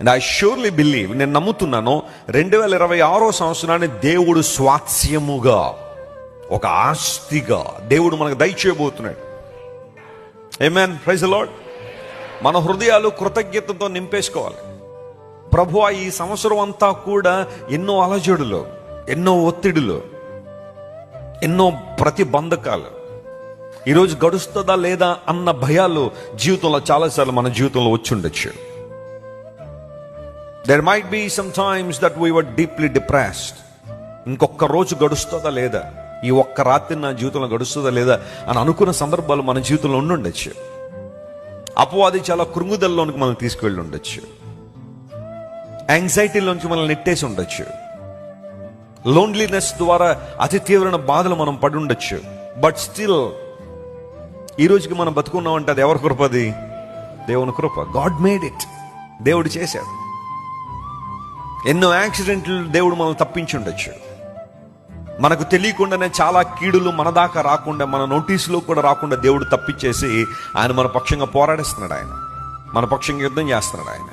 And I surely believe నేను నమ్ముతున్నాను రెండు వేల ఇరవై ఆరో సంవత్సరాన్ని దేవుడు స్వాస్యముగా ఒక ఆస్తిగా దేవుడు మనకు దయచేయబోతున్నాడు ఏమేన్ ప్రైజ్ లాడ్ మన హృదయాలు కృతజ్ఞతతో నింపేసుకోవాలి. ప్రభు ఈ సంవత్సరం అంతా కూడా ఎన్నో అలజడులు ఎన్నో ఒత్తిడులు ఎన్నో ప్రతిబంధకాలు. ఈరోజు గడుస్తుందా లేదా అన్న భయాలు జీవితంలో చాలాసార్లు మన జీవితంలో వచ్చి ఉండొచ్చు. There might be some times that we were deeply depressed ఇంకొక రోజు గడుస్తుందా లేదా? ఈ ఒక్క రాత్రి నా జీవితంలో గడుస్తుందా లేదా? అని అనుకున్న సందర్భాలు మన జీవితంలో ఉండుండొచ్చు అపవాది చాలా కృంగుదల్లోనికి మనం తీసుకువెళ్ళి ఉండొచ్చు. యాంగ్జైటీలోంచి మనల్ని నెట్టేసి ఉండొచ్చు. లోన్లీనెస్ ద్వారా అతి తీవ్రమైన బాధలు మనం పడి ఉండొచ్చు. బట్ స్టిల్ ఈ రోజుకి మనం బతుకున్నామంటే అది ఎవరి కృప అది? దేవుని కృప. గాడ్ మేడ్ ఇట్ దేవుడు చేశాడు. ఎన్నో యాక్సిడెంట్లు దేవుడు మనల్ని తప్పించి ఉండొచ్చు మనకు తెలియకుండానే చాలా కీడులు మన దాకా రాకుండా మన నోటీసులో కూడా రాకుండా దేవుడు తప్పించేసి ఆయన మన పక్షంగా పోరాడిస్తున్నాడు ఆయన. మన పక్షంగా యుద్ధం చేస్తున్నాడు ఆయన.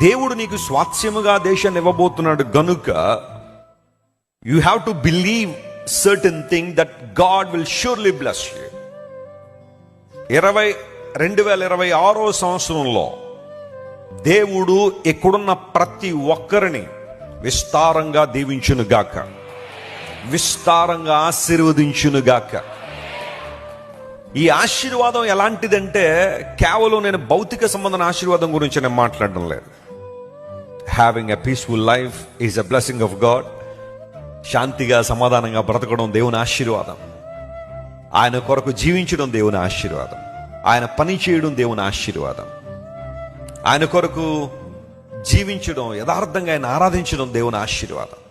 దేవుడు నీకు స్వాస్యముగా దేశాన్ని ఇవ్వబోతున్నాడు గనుక you have to believe certain thing that God will surely bless you ఇరవై రెండు వేల ఇరవై ఆరో సంవత్సరంలో దేవుడు ఇక్కడున్న ప్రతి ఒక్కరిని విస్తారంగా దీవించును గాక విస్తారంగా ఆశీర్వదించును గాక ఈ ఆశీర్వాదం ఎలాంటిదంటే కేవలం నేను భౌతిక సంబంధన ఆశీర్వాదం గురించి నేను మాట్లాడడం లేదు. Having a peaceful life is a blessing of God శాంతిగా సమాధానంగా బ్రతకడం దేవుని ఆశీర్వాదం. ఆయన కొరకు జీవించడం దేవుని ఆశీర్వాదం. ఆయన పని చేయడం దేవుని ఆశీర్వాదం. ఆయన కొరకు జీవించడం యథార్థంగా ఆయన ఆరాధించడం దేవుని ఆశీర్వాదం.